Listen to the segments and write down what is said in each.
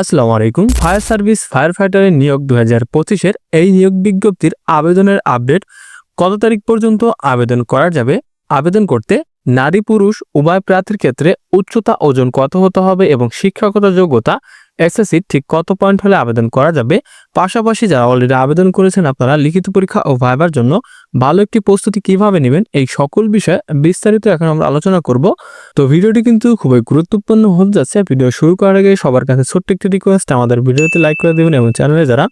আসসালামু আলাইকুম। Fire service fire ফাইটারের নিয়োগ দু হাজার পঁচিশের এই নিয়োগ বিজ্ঞপ্তির আবেদনের আপডেট কত তারিখ পর্যন্ত আবেদন করা যাবে? আবেদন করতে নারী পুরুষ উভয় প্রার্থীর ক্ষেত্রে উচ্চতা, ওজন কত হতে হবে এবং শিক্ষাগত যোগ্যতা এসএসসি ঠিক কত পয়েন্ট হলে আবেদন করা যাবে? পাশাপাশি যারা অলরেডি আবেদন করেছেন, আপনারা লিখিত পরীক্ষা ও ভাইবার জন্য ভালো একটি প্রস্তুতি কীভাবে নেবেন? এই সকল বিষয়ে বিস্তারিত এখন আমরা আলোচনা করব। তো ভিডিওটি কিন্তু খুবই গুরুত্বপূর্ণ হতে যাচ্ছে। ভিডিও শুরু করার আগে সবার কাছে ছোট্ট একটি রিকোয়েস্ট আমাদের ভিডিওতে লাইক করে দেবেন এবং চ্যানেলে যারা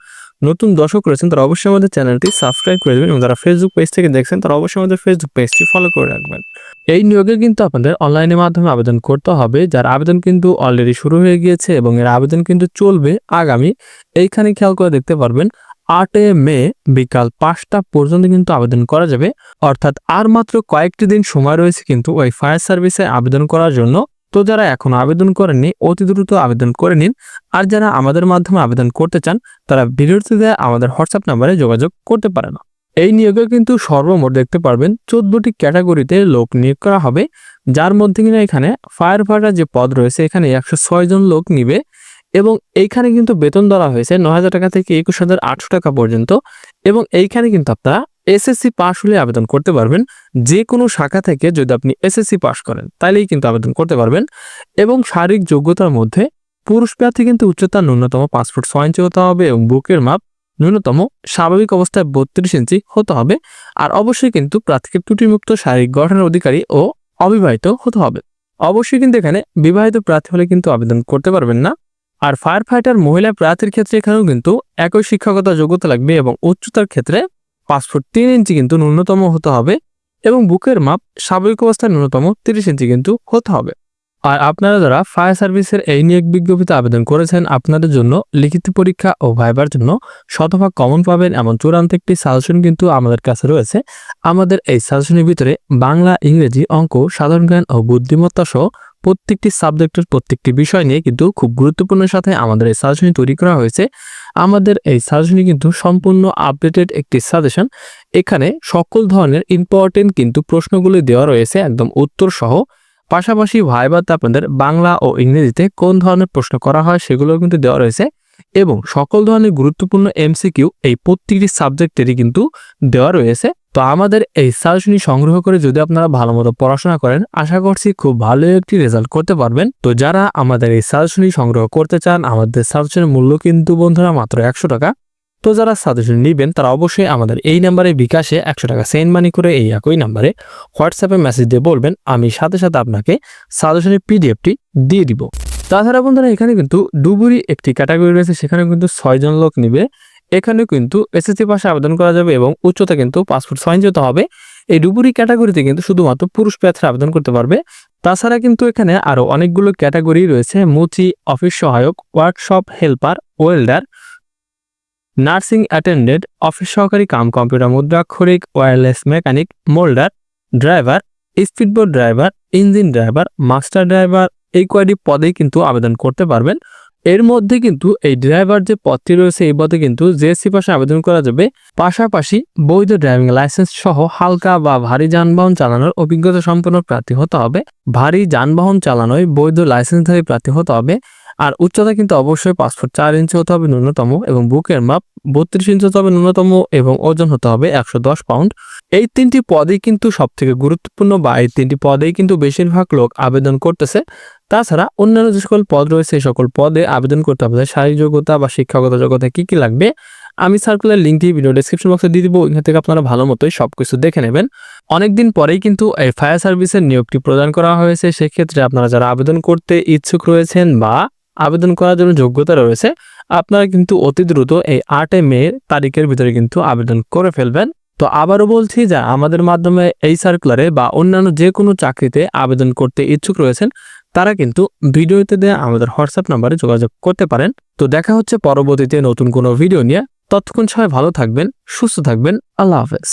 নতুন দর্শক রয়েছেন, তারা অবশ্যই আমাদের চ্যানেলটি সাবস্ক্রাইব করে দেবেন এবং যারা ফেসবুক পেজ থেকে দেখছেন, তারা অবশ্যই আমাদের ফেসবুক পেজটি ফলো করে রাখবেন। এই নিয়োগে কিন্তু আপনাদের অনলাইনের মাধ্যমে আবেদন করতে হবে, যার আবেদন কিন্তু অলরেডি শুরু হয়ে গিয়েছে এবং এর আবেদন কিন্তু চলবে আগামী, এইখানে খেয়াল করে দেখতে পারবেন, আটে মে বিকাল পাঁচটা পর্যন্ত কিন্তু আবেদন করা যাবে। অর্থাৎ আর মাত্র কয়েকটি দিন সময় রয়েছে কিন্তু ওই ফায়ার সার্ভিসে আবেদন করার জন্য। তো যারা এখন আবেদন করেননি, অতি দ্রুত আবেদন করে নিন। আর যারা আমাদের মাধ্যমে আবেদন করতে চান, তারা ভিডিওটিতে আমাদের হোয়াটসঅ্যাপ নাম্বারে যোগাযোগ করতে পারে না এই নিয়োগে কিন্তু সর্বমোট দেখতে পারবেন চোদ্দটি ক্যাটাগরিতে লোক নিয়োগ করা হবে, যার মধ্যে কিনা এখানে ফায়ার ফাইটার যে পদ রয়েছে, এখানে একশো ছয় জন লোক নিবে। এবং এইখানে কিন্তু বেতন ধরা হয়েছে ন হাজার টাকা থেকে একুশ হাজার আটশো টাকা পর্যন্ত। এবং এইখানে কিন্তু আপনারা এসএসসি পাশ হলে আবেদন করতে পারবেন। যে কোনো শাখা থেকে যদি আপনি এসএসসি পাশ করেন, তাইলেই কিন্তু আবেদন করতে পারবেন। এবং শারীরিক যোগ্যতার মধ্যে পুরুষ প্রার্থী কিন্তু উচ্চতা ন্যূনতম পাঁচ ফুট ছয় ইঞ্চি হতে হবে এবং বুকের মাপ ন্যূনতম স্বাভাবিক অবস্থায় বত্রিশ ইঞ্চি হতে হবে। আর অবশ্যই কিন্তু প্রার্থীকে ত্রুটিমুক্ত শারীরিক গঠনের অধিকারী ও অবিবাহিত হতে হবে। অবশ্যই কিন্তু এখানে বিবাহিত প্রার্থী হলে কিন্তু আবেদন করতে পারবেন না। আর ফায়ার ফাইটার মহিলা প্রার্থীর ক্ষেত্রে এখানেও কিন্তু একই শিক্ষাগত যোগ্যতা লাগবে এবং উচ্চতার ক্ষেত্রে পাঁচ ফুট তিন ইঞ্চি কিন্তু ন্যূনতম হতে হবে এবং বুকের মাপ স্বাভাবিক অবস্থায় ন্যূনতম তিরিশ ইঞ্চি কিন্তু হতে হবে। আর আপনারা যারা ফায়ার সার্ভিসের এই নিয়োগ বিজ্ঞপ্তিতে আবেদন করেছেন, আপনাদের জন্য লিখিত পরীক্ষা ও ভাইবার জন্য শতভাগ কমন পাবেন এমন চূড়ান্ত একটি সাজেশন কিন্তু আমাদের কাছে রয়েছে। আমাদের এই সাজেশনের ভিতরে বাংলা, ইংরেজি, অঙ্ক, সাধারণ জ্ঞান ও বুদ্ধিমত্তা সহ প্রত্যেকটি সাবজেক্টের প্রত্যেকটি বিষয় নিয়ে কিন্তু খুব গুরুত্বপূর্ণ সাথে আমাদের এই সাজেশনটি তৈরি করা হয়েছে। আমাদের এই সাজেশনটি কিন্তু সম্পূর্ণ আপডেটেড একটি সাজেশন এখানে সকল ধরনের ইম্পর্টেন্ট কিন্তু প্রশ্নগুলি দেওয়া রয়েছে, একদম উত্তর সহ। পাশাপাশি ভাইবাতে আপনাদের বাংলা ও ইংরেজিতে কোন ধরনের প্রশ্ন করা হয় সেগুলো কিন্তু দেওয়া রয়েছে। এবং সকল ধরনের গুরুত্বপূর্ণ এমসিকিউ এই প্রত্যেকটি সাবজেক্টেরই কিন্তু দেওয়া রয়েছে। তো আমাদের এই সাজেশনই সংগ্রহ করে যদি আপনারা ভালো মতো পড়াশোনা করেন, আশা করছি খুব ভালো একটি রেজাল্ট করতে পারবেন। তো যারা আমাদের এই সাজেশনই সংগ্রহ করতে চান, আমাদের সাজেশনের মূল্য কিন্তু বন্ধুরা মাত্র একশো টাকা। তো যারা সাজেশন নেবেন, তারা অবশ্যই আমাদের এই নাম্বারে বিকাশে একশো টাকা সেন্ড মানি করে এই একই নাম্বারে হোয়াটসঅ্যাপে মেসেজ দিয়ে বলবেন, আমি সাথে সাথে আপনাকে সাজেশনের পিডিএফটি দিয়ে দিব। তাছাড়া বন্ধুরা, এখানে কিন্তু ডুবুরি একটি ক্যাটাগরি রয়েছে সেখানে কিন্তু ছয়জন লোক নিবে। এখানে কিন্তু এসএসসি পাশে আবেদন করা যাবে এবং উচ্চতা কিন্তু পাসপোর্ট ইঞ্চি হতে হবে। এই ডুবুরি ক্যাটাগরিতে কিন্তু শুধুমাত্র পুরুষ প্রার্থীরা আবেদন করতে পারবে। তাছাড়া কিন্তু এখানে আরও অনেকগুলো ক্যাটাগরি রয়েছে, মুচি, অফিস সহায়ক, workshop, helper, welder, nursing attendant, office সহকারী, cum computer মুদ্রাক্ষরিক wireless mechanic, moulder, driver, speedboat driver, engine driver, master driver, এই কয়টি পদেই কিন্তু আবেদন করতে পারবেন। এর মধ্যে কিন্তু এই ড্রাইভার যে পথটি রয়েছে এই পথে কিন্তু জেএসসি পাশে আবেদন করা যাবে। পাশাপাশি বৈধ ড্রাইভিং লাইসেন্স সহ হালকা বা ভারী যানবাহন চালানোর অভিজ্ঞতা সম্পন্ন প্রার্থী হতে হবে। ভারী যানবাহন চালানোয় বৈধ লাইসেন্সধারী প্রার্থী হতে হবে। আর উচ্চতা কিন্তু অবশ্যই পাসপোর্ট চার ইঞ্চি হতে হবে ন্যূনতম এবং বুকের মাপ বত্রিশ ইঞ্চি হতে ন্যূনতম এবং ওজন হতে হবে একশো দশ পাউন্ড। এই তিনটি পদেই কিন্তু সব থেকে গুরুত্বপূর্ণ বা এই তিনটি পদেই কিন্তু বেশিরভাগ লোক আবেদন করতেছে। তাছাড়া অন্যান্য যে সকল পদ রয়েছে সেই সকল পদে আবেদন করতে হবে। শারীরিক যোগ্যতা বা শিক্ষাগত যোগ্যতা কি কি লাগবে, আমি সার্কুলার লিঙ্কটি ভিডিও ডিসক্রিপশন বক্সে দিয়ে দিব। এখান থেকে আপনারা ভালো মতোই সবকিছু দেখে নেবেন। অনেকদিন পরেই কিন্তু এই ফায়ার সার্ভিসের নিয়োগটি প্রদান করা হয়েছে। সেক্ষেত্রে আপনারা যারা আবেদন করতে ইচ্ছুক রয়েছেন বা আবেদন করার জন্য যোগ্যতা রয়েছে, আপনারা কিন্তু অতি দ্রুত এই আটে মে তারিখের ভিতরে কিন্তু আবেদন করে ফেলবেন। তো আবারও বলছি যে আমাদের মাধ্যমে এই সার্কুলারে বা অন্যান্য যে কোনো চাকরিতে আবেদন করতে ইচ্ছুক রয়েছেন, তারা কিন্তু ভিডিওতে দেওয়া আমাদের হোয়াটসঅ্যাপ নাম্বারে যোগাযোগ করতে পারেন। তো দেখা হচ্ছে পরবর্তীতে নতুন কোনো ভিডিও নিয়ে। ততক্ষণ সবাই ভালো থাকবেন, সুস্থ থাকবেন, আল্লাহ হাফেজ।